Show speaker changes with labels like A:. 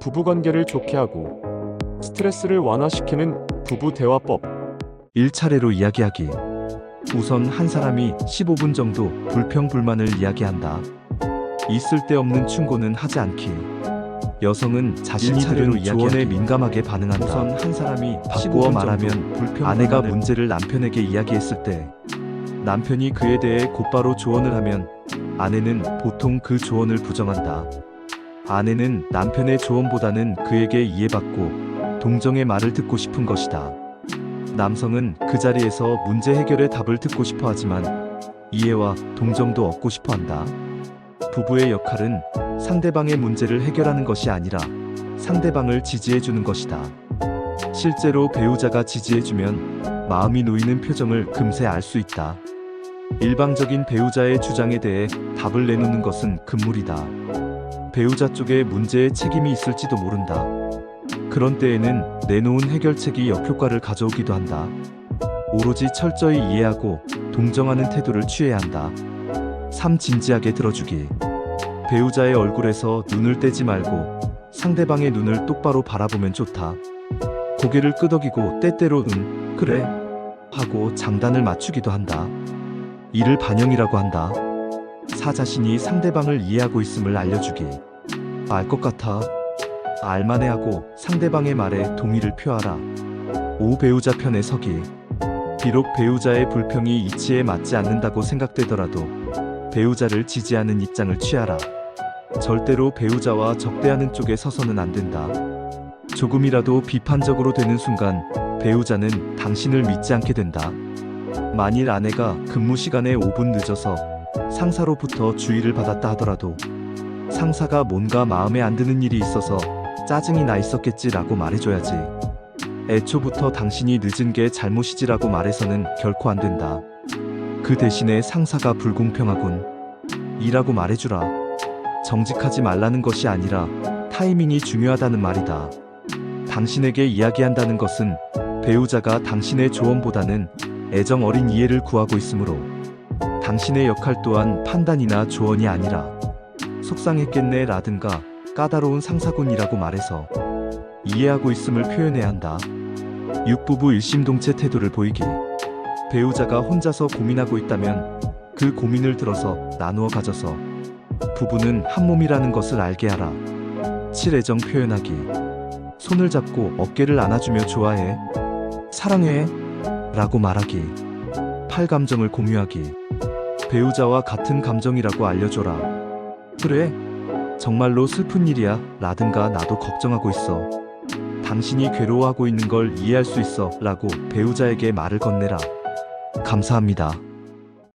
A: 부부관계를 좋게 하고 스트레스를 완화시키는 부부 대화법.
B: 1차례로 이야기하기. 우선 한 사람이 15분 정도 불평불만을 이야기한다. 있을 데 없는 충고는 하지 않기. 여성은 들은 조언에
A: 이야기하기.
B: 민감하게 반응한다. 우선 한 사람이 바꾸어 말하면 아내가 문제를 남편에게 이야기했을 때 남편이 그에 대해 곧바로 조언을 하면 아내는 보통 그 조언을 부정한다. 아내는 남편의 조언보다는 그에게 이해받고 동정의 말을 듣고 싶은 것이다. 남성은 그 자리에서 문제 해결의 답을 듣고 싶어 하지만 이해와 동정도 얻고 싶어 한다. 부부의 역할은 상대방의 문제를 해결하는 것이 아니라 상대방을 지지해 주는 것이다. 실제로 배우자가 지지해 주면 마음이 놓이는 표정을 금세 알 수 있다. 일방적인 배우자의 주장에 대해 답을 내놓는 것은 금물이다. 배우자 쪽에 문제의 책임이 있을지도 모른다. 그런 때에는 내놓은 해결책이 역효과를 가져오기도 한다. 오로지 철저히 이해하고 동정하는 태도를 취해야 한다. 3. 진지하게 들어주기. 배우자의 얼굴에서 눈을 떼지 말고 상대방의 눈을 똑바로 바라보면 좋다. 고개를 끄덕이고 때때로 응, 그래 하고 장단을 맞추기도 한다. 이를 반영이라고 한다. 사 자신이 상대방을 이해하고 있음을 알려주기. 알 것 같아. 알만해 하고 상대방의 말에 동의를 표하라. 5. 배우자 편에 서기. 비록 배우자의 불평이 이치에 맞지 않는다고 생각되더라도 배우자를 지지하는 입장을 취하라. 절대로 배우자와 적대하는 쪽에 서서는 안 된다. 조금이라도 비판적으로 되는 순간 배우자는 당신을 믿지 않게 된다. 만일 아내가 근무 시간에 5분 늦어서 상사로부터 주의를 받았다 하더라도 상사가 뭔가 마음에 안 드는 일이 있어서 짜증이 나 있었겠지라고 말해줘야지. 애초부터 당신이 늦은 게 잘못이지라고 말해서는 결코 안 된다. 그 대신에 상사가 불공평하군. 이라고 말해주라. 정직하지 말라는 것이 아니라 타이밍이 중요하다는 말이다. 당신에게 이야기한다는 것은 배우자가 당신의 조언보다는 애정 어린 이해를 구하고 있으므로 당신의 역할 또한 판단이나 조언이 아니라 속상했겠네 라든가 까다로운 상사군이라고 말해서 이해하고 있음을 표현해야 한다. 육부부 일심동체 태도를 보이기. 배우자가 혼자서 고민하고 있다면 그 고민을 들어서 나누어 가져서 부부는 한 몸이라는 것을 알게 하라. 7. 애정 표현하기. 손을 잡고 어깨를 안아주며 좋아해. 사랑해. 라고 말하기. 8. 감정을 공유하기. 배우자와 같은 감정이라고 알려줘라. 그래. 정말로 슬픈 일이야. 라든가 나도 걱정하고 있어. 당신이 괴로워하고 있는 걸 이해할 수 있어. 라고 배우자에게 말을 건네라. 감사합니다.